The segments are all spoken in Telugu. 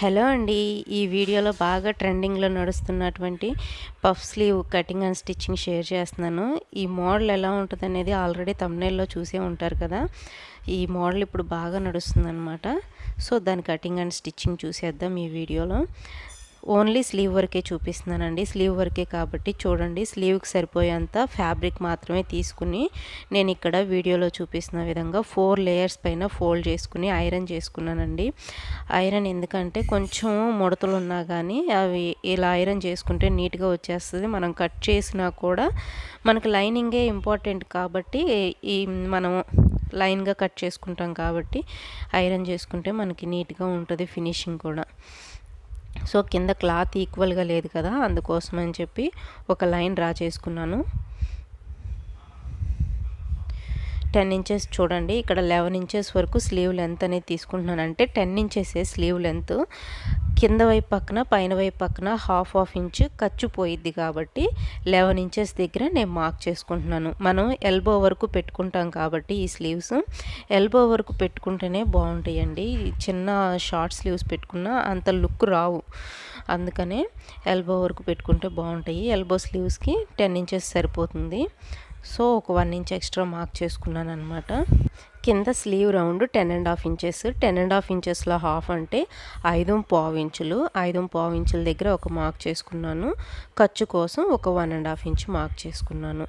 హలో అండి. ఈ వీడియోలో బాగా ట్రెండింగ్లో నడుస్తున్నటువంటి puff sleeve cutting and stitching share చేస్తున్నాను. ఈ మోడల్ ఎలా ఉంటుంది అనేది ఆల్రెడీ తమ్నైల్లో చూసే ఉంటారు కదా. ఈ మోడల్ ఇప్పుడు బాగా నడుస్తుంది అనమాట సో దాని కటింగ్ అండ్ స్టిచ్చింగ్ చూసేద్దాం ఈ వీడియోలో. ఓన్లీ స్లీవ్ వరకే చూపిస్తున్నానండి. స్లీవ్ వరకే కాబట్టి చూడండి స్లీవ్కి సరిపోయేంత ఫ్యాబ్రిక్ మాత్రమే తీసుకుని నేను ఇక్కడ వీడియోలో చూపిస్తున్న విధంగా ఫోర్ లేయర్స్ పైన ఫోల్డ్ చేసుకుని ఐరన్ చేసుకున్నానండి. ఐరన్ ఎందుకంటే కొంచెం ముడతలు ఉన్నా కానీ అవి ఇలా ఐరన్ చేసుకుంటే నీట్గా వచ్చేస్తుంది. మనం కట్ చేసినా కూడా మనకు లైనింగే ఇంపార్టెంట్ కాబట్టి ఈ మనము లైన్గా కట్ చేసుకుంటాం కాబట్టి ఐరన్ చేసుకుంటే మనకి నీట్గా ఉంటుంది ఫినిషింగ్ కూడా. సో కింద క్లాత్ ఈక్వల్గా లేదు కదా అందుకోసం అని చెప్పి ఒక లైన్ డ్రా చేసుకున్నాను. టెన్ ఇంచెస్ చూడండి. ఇక్కడ లెవెన్ ఇంచెస్ వరకు స్లీవ్ లెంత్ అనేది తీసుకుంటున్నాను. అంటే టెన్ ఇంచెసే స్లీవ్ లెంత్. కింద వైపు పక్కన పైన వైపు పక్కన హాఫ్ హాఫ్ ఇంచ్ ఖర్చు పోయిద్ది కాబట్టి లెవెన్ ఇంచెస్ దగ్గర నేను మార్క్ చేసుకుంటున్నాను. మనం ఎల్బో వరకు పెట్టుకుంటాం కాబట్టి ఈ స్లీవ్స్. ఎల్బో వరకు పెట్టుకుంటేనే బాగుంటాయండి. చిన్న షార్ట్ స్లీవ్స్ పెట్టుకున్నా అంత లుక్ రావు. అందుకనే ఎల్బో వరకు పెట్టుకుంటే బాగుంటాయి. ఎల్బో స్లీవ్స్కి టెన్ ఇంచెస్ సరిపోతుంది. సో ఒక వన్ ఇంచ్ ఎక్స్ట్రా మార్క్ చేసుకున్నాను అనమాట కింద sleeve round ten and half inches. Ten and half ఇంచెస్లో half అంటే ఐదు పావు ఇంచులు. ఐదు పావు ఇంచుల దగ్గర ఒక మార్క్ చేసుకున్నాను. ఖర్చు కోసం ఒక one and half inch mark చేసుకున్నాను.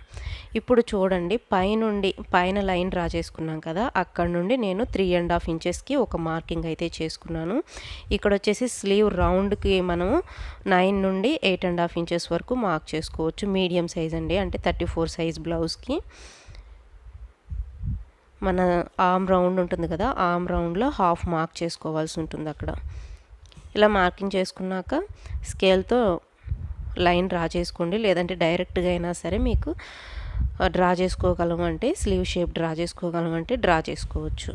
ఇప్పుడు చూడండి పైనుండి పైన లైన్ డ్రా చేసుకున్నాం కదా అక్కడ నుండి నేను త్రీ అండ్ హాఫ్ ఇంచెస్కి ఒక మార్కింగ్ అయితే చేసుకున్నాను. ఇక్కడ వచ్చేసి స్లీవ్ రౌండ్కి మనము నైన్ నుండి ఎయిట్ అండ్ హాఫ్ ఇంచెస్ వరకు మార్క్ చేసుకోవచ్చు. మీడియం సైజ్ అండి అంటే థర్టీ ఫోర్ సైజ్ బ్లౌజ్కి. మన ఆమ్ రౌండ్ ఉంటుంది కదా ఆమ్ రౌండ్లో హాఫ్ మార్క్ చేసుకోవాల్సి ఉంటుంది అక్కడ. ఇలా మార్కింగ్ చేసుకున్నాక స్కేల్తో లైన్ డ్రా చేసుకోండి. లేదంటే డైరెక్ట్గా అయినా సరే మీకు డ్రా చేసుకోగలమంటే స్లీవ్ షేప్ డ్రా చేసుకోగలమంటే డ్రా చేసుకోవచ్చు.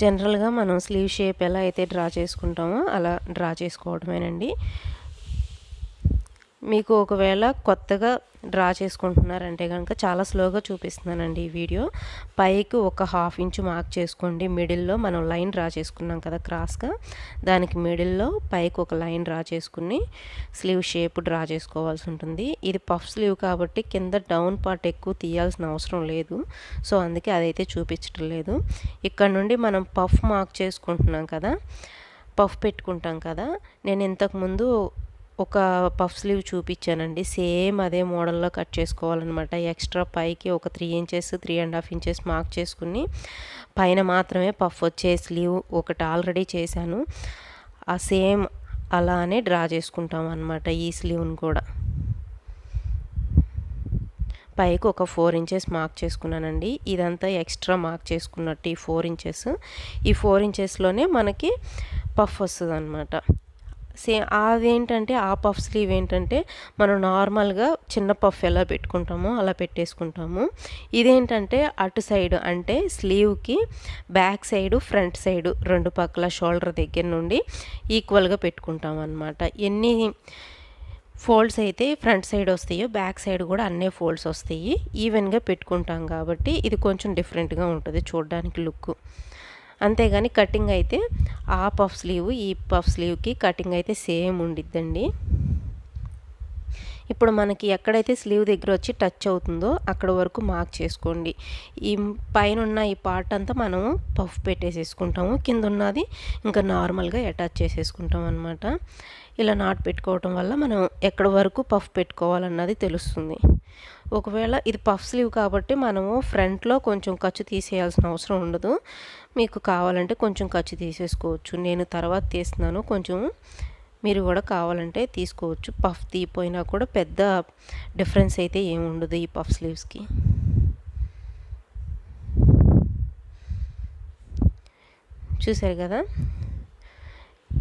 జనరల్గా మనం స్లీవ్ షేప్ ఎలా అయితే డ్రా చేసుకుంటామో అలా డ్రా చేసుకోవడమేనండి. మీకు ఒకవేళ కొత్తగా డ్రా చేసుకుంటున్నారంటే కనుక చాలా స్లోగా చూపిస్తున్నానండి ఈ వీడియో. పైకి ఒక హాఫ్ ఇంచ్ మార్క్ చేసుకోండి. మిడిల్లో మనం లైన్ డ్రా చేసుకున్నాం కదా క్రాస్గా. దానికి మిడిల్లో పైకి ఒక లైన్ డ్రా చేసుకుని స్లీవ్ షేప్ డ్రా చేసుకోవాల్సి ఉంటుంది. ఇది పఫ్ స్లీవ్ కాబట్టి కింద డౌన్ పార్ట్ ఎక్కువ తీయాల్సిన అవసరం లేదు. సో అందుకే అదైతే చూపించడం లేదు. ఇక్కడ నుండి మనం పఫ్ మార్క్ చేసుకుంటున్నాం కదా. పఫ్ పెట్టుకుంటాం కదా. నేను ఇంతకుముందు ఒక పఫ్ స్లీవ్ చూపించానండి. సేమ్ అదే మోడల్లో కట్ చేసుకోవాలన్నమాట. ఎక్స్ట్రా పైకి ఒక three inches three and half inches mark చేసుకుని పైన మాత్రమే పఫ్ వచ్చే స్లీవ్ ఒకటి ఆల్రెడీ చేశాను. ఆ సేమ్ అలానే డ్రా చేసుకుంటాం అనమాట ఈ స్లీవ్ని కూడా. పైకి ఒక ఫోర్ ఇంచెస్ మార్క్ చేసుకున్నానండి. ఇదంతా ఎక్స్ట్రా మార్క్ చేసుకున్నట్టు ఈ ఫోర్ ఇంచెస్. ఈ ఫోర్ ఇంచెస్లోనే మనకి పఫ్ వస్తుంది అనమాట సేమ్ అదేంటంటే ఆ పఫ్ స్లీవ్ ఏంటంటే మనం నార్మల్గా చిన్న పఫ్ ఎలా పెట్టుకుంటామో అలా పెట్టేసుకుంటాము. ఇదేంటంటే అటు సైడ్ అంటే స్లీవ్కి బ్యాక్ సైడ్ ఫ్రంట్ సైడ్ రెండు పక్కల షోల్డర్ దగ్గర నుండి ఈక్వల్గా పెట్టుకుంటాం అనమాట ఎన్ని ఫోల్డ్స్ అయితే ఫ్రంట్ సైడ్ వస్తాయో బ్యాక్ సైడ్ కూడా అన్నీ ఫోల్డ్స్ వస్తాయి. ఈవెన్గా పెట్టుకుంటాం కాబట్టి ఇది కొంచెం డిఫరెంట్గా ఉంటుంది చూడడానికి లుక్. అంతేగాని కటింగ్ అయితే ఆ పఫ్ స్లీవ్ ఈ పఫ్ స్లీవ్కి కటింగ్ అయితే సేమ్ ఉండిద్దండి. ఇప్పుడు మనకి ఎక్కడైతే స్లీవ్ దగ్గర వచ్చి టచ్ అవుతుందో అక్కడ వరకు మార్క్ చేసుకోండి. ఈ పైన ఉన్న ఈ పార్ట్ అంతా మనము పఫ్ పెట్టేసేసుకుంటాము. కింద ఉన్నది ఇంకా నార్మల్గా అటాచ్ చేసేసుకుంటాం అనమాట ఇలా నాట్ పెట్టుకోవటం వల్ల మనం ఎక్కడ వరకు పఫ్ పెట్టుకోవాలన్నది తెలుస్తుంది. ఒకవేళ ఇది పఫ్ స్లీవ్ కాబట్టి మనము ఫ్రంట్లో కొంచెం ఖర్చు తీసేయాల్సిన అవసరం ఉండదు. మీకు కావాలంటే కొంచెం ఖర్చు తీసేసుకోవచ్చు. నేను తర్వాత తీస్తున్నాను. కొంచెం మీరు కూడా కావాలంటే తీసుకోవచ్చు. పఫ్ తీపోయినా కూడా పెద్ద డిఫరెన్స్ అయితే ఏమి ఉండదు ఈ పఫ్ స్లీవ్స్కి. చూసారు కదా?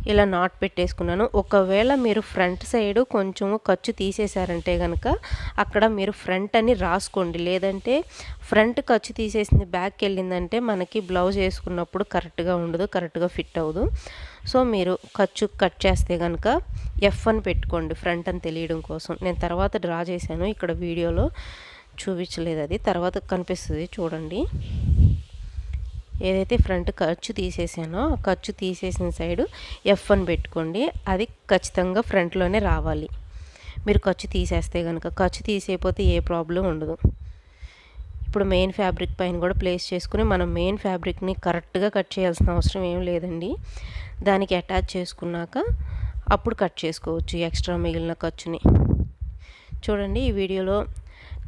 ఇలా నాట్ పెట్టేసుకున్నాను. ఒకవేళ మీరు ఫ్రంట్ సైడ్ కొంచెము ఖర్చు తీసేశారంటే కనుక అక్కడ మీరు ఫ్రంట్ అని రాసుకోండి. లేదంటే ఫ్రంట్ ఖర్చు తీసేసింది బ్యాక్ వెళ్ళిందంటే మనకి బ్లౌజ్ వేసుకున్నప్పుడు కరెక్ట్గా ఉండదు కరెక్ట్గా ఫిట్ అవ్వదు. సో మీరు ఖర్చు కట్ చేస్తే కనుక ఎఫ్ అని పెట్టుకోండి ఫ్రంట్ అని తెలియడం కోసం. నేను తర్వాత డ్రా చేశాను. ఇక్కడ వీడియోలో చూపించలేదు అది. తర్వాత కనిపిస్తుంది చూడండి. ఏదైతే ఫ్రంట్ ఖర్చు తీసేసానో ఖర్చు తీసేసిన సైడు ఎఫ్ అని పెట్టుకోండి. అది ఖచ్చితంగా ఫ్రంట్లోనే రావాలి. మీరు ఖర్చు తీసేస్తే కనుక ఖర్చు తీసేయపోతే ఏ ప్రాబ్లం ఉండదు. ఇప్పుడు మెయిన్ ఫ్యాబ్రిక్ పైన కూడా ప్లేస్ చేసుకుని మనం మెయిన్ ఫ్యాబ్రిక్ని కరెక్ట్గా కట్ చేయాల్సిన అవసరం ఏం లేదండి. దానికి అటాచ్ చేసుకున్నాక అప్పుడు కట్ చేసుకోవచ్చు ఎక్స్ట్రా మిగిలిన ఖర్చుని. చూడండి ఈ వీడియోలో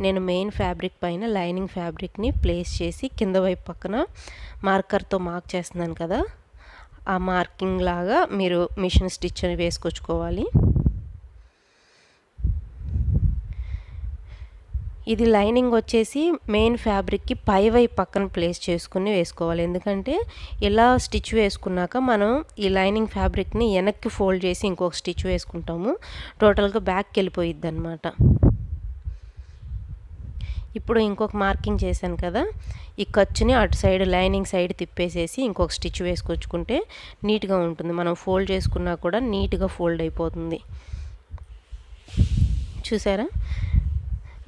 నేను మెయిన్ ఫ్యాబ్రిక్ పైన లైనింగ్ ఫ్యాబ్రిక్ని ప్లేస్ చేసి కింద వైపు పక్కన మార్కర్తో మార్క్ చేస్తున్నాను కదా ఆ మార్కింగ్ లాగా మీరు మిషన్ స్టిచ్ అని వేసుకొచ్చుకోవాలి. ఇది లైనింగ్ వచ్చేసి మెయిన్ ఫ్యాబ్రిక్కి పై వైపు పక్కన ప్లేస్ చేసుకుని వేసుకోవాలి. ఎందుకంటే ఇలా స్టిచ్ వేసుకున్నాక మనం ఈ లైనింగ్ ఫ్యాబ్రిక్ని వెనక్కి ఫోల్డ్ చేసి ఇంకొక స్టిచ్ వేసుకుంటాము. టోటల్గా బ్యాక్కి వెళ్ళిపోయిద్ది అనమాట ఇప్పుడు ఇంకొక మార్కింగ్ చేశాను కదా ఈ ఖర్చుని అటు సైడ్ లైనింగ్ సైడ్ తిప్పేసేసి ఇంకొక స్టిచ్ వేసుకొచ్చుకుంటే నీట్గా ఉంటుంది. మనం ఫోల్డ్ చేసుకున్నా కూడా నీట్గా ఫోల్డ్ అయిపోతుంది. చూసారా?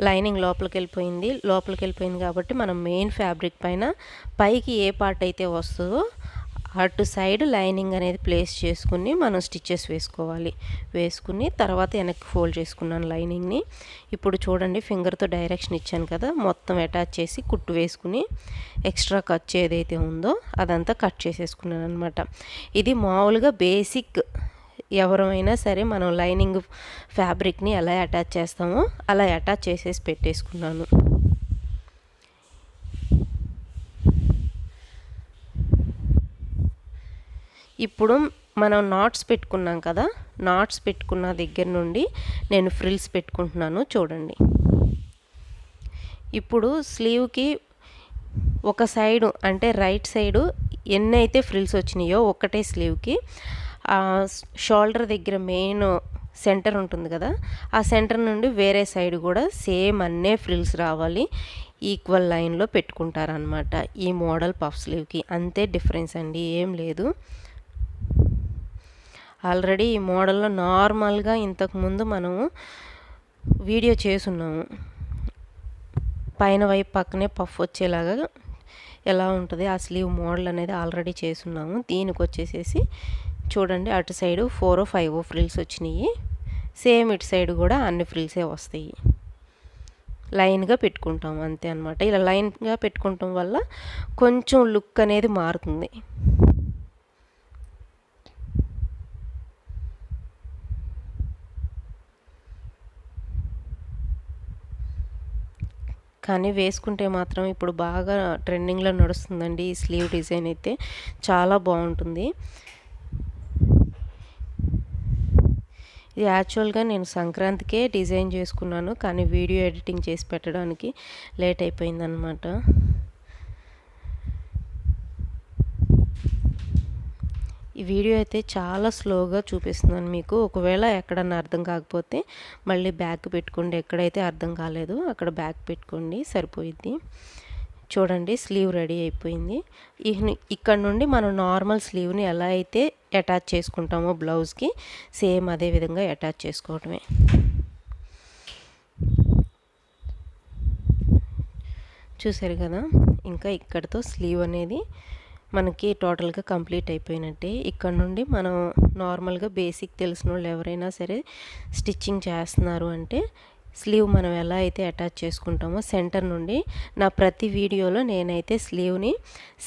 లైనింగ్ లోపలికి వెళ్ళిపోయింది లోపలికి వెళ్ళిపోయింది కాబట్టి మనం మెయిన్ ఫ్యాబ్రిక్ పైన పైకి ఏ పార్ట్ అయితే వస్తుందో అటు సైడ్ లైనింగ్ అనేది ప్లేస్ చేసుకుని మనం స్టిచ్చెస్ వేసుకోవాలి. వేసుకుని తర్వాత వెనక్కి ఫోల్డ్ చేసుకున్నాను లైనింగ్ని. ఇప్పుడు చూడండి ఫింగర్తో డైరెక్షన్ ఇచ్చాను కదా మొత్తం అటాచ్ చేసి కుట్టు వేసుకుని ఎక్స్ట్రా ఖర్చు ఏదైతే ఉందో అదంతా కట్ చేసేసుకున్నాను అనమాట ఇది మామూలుగా బేసిక్ ఎవరైనా సరే మనం లైనింగ్ ఫ్యాబ్రిక్ని ఎలా అటాచ్ చేస్తామో అలా అటాచ్ చేసేసి పెట్టేసుకున్నాను. ఇప్పుడు మనం నాట్స్ పెట్టుకున్నాం కదా నాట్స్ పెట్టుకున్న దగ్గర నుండి నేను ఫ్రిల్స్ పెట్టుకుంటున్నాను చూడండి. ఇప్పుడు స్లీవ్కి ఒక సైడు అంటే రైట్ సైడు ఎన్ని అయితే ఫ్రిల్స్ వచ్చినాయో ఒకటే స్లీవ్కి షోల్డర్ దగ్గర మెయిన్ సెంటర్ ఉంటుంది కదా ఆ సెంటర్ నుండి వేరే సైడ్ కూడా సేమ్ అన్నే ఫ్రిల్స్ రావాలి ఈక్వల్ లైన్లో పెట్టుకుంటారనమాట ఈ మోడల్ పఫ్ స్లీవ్కి. అంతే డిఫరెన్స్ అండి ఏం లేదు. ఆల్రెడీ ఈ మోడల్లో నార్మల్గా ఇంతకుముందు మనము వీడియో చేసున్నాము. పైన వైపు పక్కనే పఫ్ వచ్చేలాగా ఎలా ఉంటుంది ఆ స్లీవ్ మోడల్ అనేది ఆల్రెడీ చేసున్నాము. దీనికి వచ్చేసేసి చూడండి అటు సైడు ఫోర్ ఫైవ్ ఫ్రిల్స్ వచ్చినాయి. సేమ్ ఇటు సైడ్ కూడా అన్ని ఫ్రిల్సే వస్తాయి. లైన్గా పెట్టుకుంటాం అంతే అనమాట ఇలా లైన్గా పెట్టుకుంటాం వల్ల కొంచెం లుక్ అనేది మారుతుంది. కానీ వేసుకుంటే మాత్రం ఇప్పుడు బాగా ట్రెండింగ్లో నడుస్తుందండి ఈ స్లీవ్ డిజైన్ అయితే. చాలా బాగుంటుంది. ఇది యాక్చువల్గా నేను సంక్రాంతికే డిజైన్ చేసుకున్నాను కానీ వీడియో ఎడిటింగ్ చేసి పెట్టడానికి లేట్ అయిపోయిందనమాట ఈ వీడియో అయితే చాలా స్లోగా చూపిస్తున్నాను మీకు. ఒకవేళ ఎక్కడన్నా అర్థం కాకపోతే మళ్ళీ బ్యాక్ పెట్టుకోండి. ఎక్కడైతే అర్థం కాలేదు అక్కడ బ్యాక్ పెట్టుకోండి. సరిపోయిద్ది. చూడండి స్లీవ్ రెడీ అయిపోయింది. ఇక్కడ నుండి మనం నార్మల్ స్లీవ్ని ఎలా అయితే అటాచ్ చేసుకుంటామో బ్లౌజ్కి సేమ్ అదే విధంగా అటాచ్ చేసుకోవటమే. చూసారు కదా? ఇంకా ఇక్కడతో స్లీవ్ అనేది మనకి టోటల్గా కంప్లీట్ అయిపోయినట్టే. ఇక్కడ నుండి మనం నార్మల్గా బేసిక్ తెలిసిన వాళ్ళు ఎవరైనా సరే స్టిచ్చింగ్ చేస్తున్నారు అంటే స్లీవ్ మనం ఎలా అయితే అటాచ్ చేసుకుంటామో సెంటర్ నుండి నా ప్రతి వీడియోలో నేనైతే స్లీవ్ని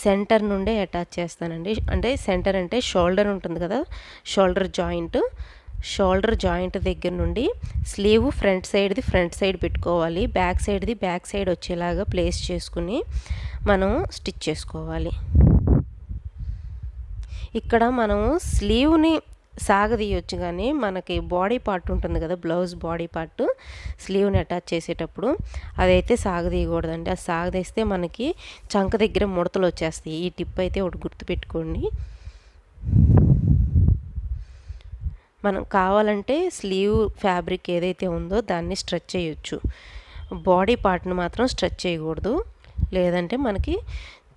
సెంటర్ నుండే అటాచ్ చేస్తానండి. అంటే సెంటర్ అంటే షోల్డర్ ఉంటుంది కదా షోల్డర్ జాయింట్. షోల్డర్ జాయింట్ దగ్గర నుండి స్లీవ్ ఫ్రంట్ సైడ్ది ఫ్రంట్ సైడ్ పెట్టుకోవాలి. బ్యాక్ సైడ్ది బ్యాక్ సైడ్ వచ్చేలాగా ప్లేస్ చేసుకుని మనం స్టిచ్ చేసుకోవాలి. ఇక్కడ మనము స్లీవ్ని సాగదీయొచ్చు కానీ మనకి బాడీ పార్ట్ ఉంటుంది కదా బ్లౌజ్ బాడీ పార్ట్ స్లీవ్ని అటాచ్ చేసేటప్పుడు అదైతే సాగదీయకూడదండి. అది సాగదీస్తే మనకి చంక దగ్గర ముడతలు వచ్చేస్తాయి ఈ టిప్ అయితే ఒకటి గుర్తుపెట్టుకోండి. మనం కావాలంటే స్లీవ్ ఫ్యాబ్రిక్ ఏదైతే ఉందో దాన్ని స్ట్రెచ్ చేయొచ్చు. బాడీ పార్ట్ని మాత్రం స్ట్రెచ్ చేయకూడదు. లేదంటే మనకి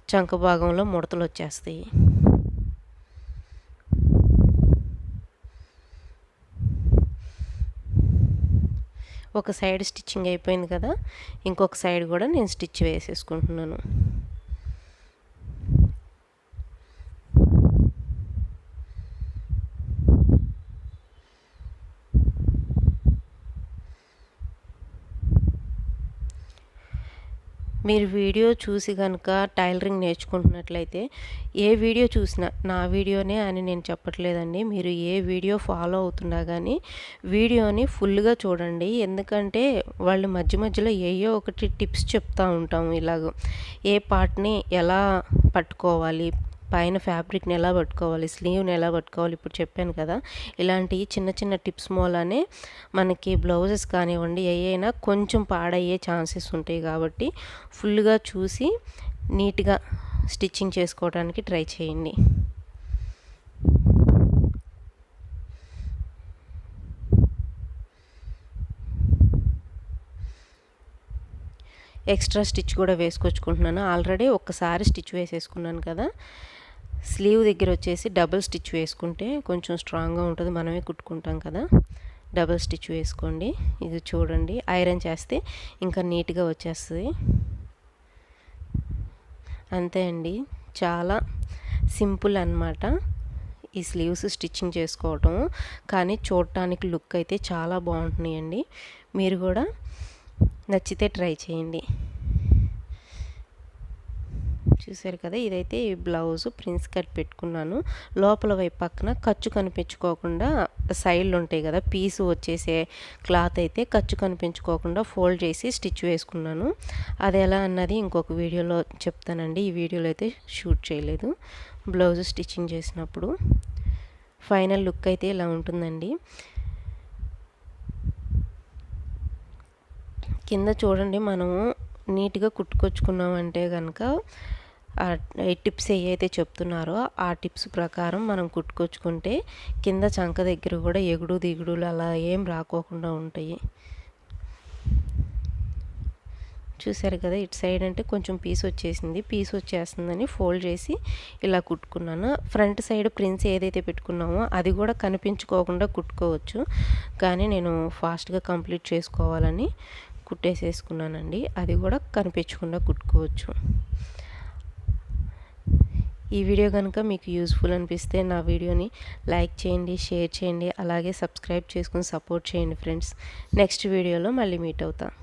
చంక భాగంలో ముడతలు వచ్చేస్తాయి ఒక సైడ్ స్టిచ్చింగ్ అయిపోయింది కదా ఇంకొక సైడ్ కూడా నేను స్టిచ్ వేసేసుకుంటున్నాను. మీరు వీడియో చూసి కనుక టైలరింగ్ నేర్చుకుంటున్నట్లయితే ఏ వీడియో చూసినా నా వీడియోనే అని నేను చెప్పట్లేదండి. మీరు ఏ వీడియో ఫాలో అవుతున్నా కానీ వీడియోని ఫుల్గా చూడండి. ఎందుకంటే వాళ్ళు మధ్య మధ్యలో ఏయో ఒకటి టిప్స్ చెప్తూ ఉంటాము ఇలాగ. ఏ పార్ట్ని ఎలా పట్టుకోవాలి పైన ఫ్యాబ్రిక్ని ఎలా పట్టుకోవాలి స్లీవ్ని ఎలా పట్టుకోవాలి ఇప్పుడు చెప్పాను కదా. ఇలాంటి చిన్న చిన్న టిప్స్ మూలానే మనకి బ్లౌజెస్ కానివ్వండి అయినా కొంచెం పాడయ్యే ఛాన్సెస్ ఉంటాయి కాబట్టి ఫుల్గా చూసి నీట్గా స్టిచ్చింగ్ చేసుకోవడానికి ట్రై చేయండి. ఎక్స్ట్రా స్టిచ్ కూడా వేసుకొచ్చుకుంటున్నాను. ఆల్రెడీ ఒక్కసారి స్టిచ్ వేసేసుకున్నాను కదా. స్లీవ్ దగ్గర వచ్చేసి డబుల్ స్టిచ్ వేసుకుంటే కొంచెం స్ట్రాంగ్గా ఉంటుంది. మనమే కుట్టుకుంటాం కదా. డబుల్ స్టిచ్ వేసుకోండి. ఇది చూడండి. ఐరన్ చేస్తే ఇంకా నీట్గా వచ్చేస్తుంది. అంతే అండి. చాలా సింపుల్ అనమాట ఈ స్లీవ్స్ స్టిచ్చింగ్ చేసుకోవటం. కానీ చూడటానికి లుక్ అయితే చాలా బాగుంటున్నాయండి. మీరు కూడా నచ్చితే ట్రై చేయండి. చూసారు కదా ఇదైతే ఈ బ్లౌజ్ ప్రిన్స్ కట్ పెట్టుకున్నాను. లోపల వైపు పక్కన ఖర్చు కనిపించుకోకుండా సైడ్లు ఉంటాయి కదా పీసు వచ్చేసే క్లాత్ అయితే ఖర్చు కనిపించుకోకుండా ఫోల్డ్ చేసి స్టిచ్ వేసుకున్నాను. అది ఎలా అన్నది ఇంకొక వీడియోలో చెప్తానండి. ఈ వీడియోలో అయితే షూట్ చేయలేదు. బ్లౌజ్ స్టిచ్చింగ్ చేసినప్పుడు ఫైనల్ లుక్ అయితే ఇలా ఉంటుందండి. కింద చూడండి మనము నీట్గా కుట్టుకొచ్చుకున్నామంటే కనుక టిప్స్ ఏవైతే చెప్తున్నారో ఆ టిప్స్ ప్రకారం మనం కుట్టుకొచ్చుకుంటే కింద చంక దగ్గర కూడా ఎగుడు దిగుడులు అలా ఏం రాకోకుండా ఉంటాయి. చూసారు కదా ఇటు సైడ్ అంటే కొంచెం పీస్ వచ్చేసింది. పీస్ వచ్చేస్తుందని ఫోల్డ్ చేసి ఇలా కుట్టుకున్నాను. ఫ్రంట్ సైడ్ ప్రిన్స్ ఏదైతే పెట్టుకున్నామో అది కూడా కనిపించుకోకుండా కుట్టుకోవచ్చు. కానీ నేను ఫాస్ట్గా కంప్లీట్ చేసుకోవాలని కుట్టేసేసుకున్నానండి. అది కూడా కనిపించకుండా కుట్టుకోవచ్చు. ఈ వీడియో కనుక మీకు యూస్ఫుల్ అనిపిస్తే నా వీడియోని లైక్ చేయండి షేర్ చేయండి అలాగే సబ్స్క్రైబ్ చేసుకుని సపోర్ట్ చేయండి ఫ్రెండ్స్ నెక్స్ట్ వీడియోలో మళ్ళీ మీట్ అవుతాను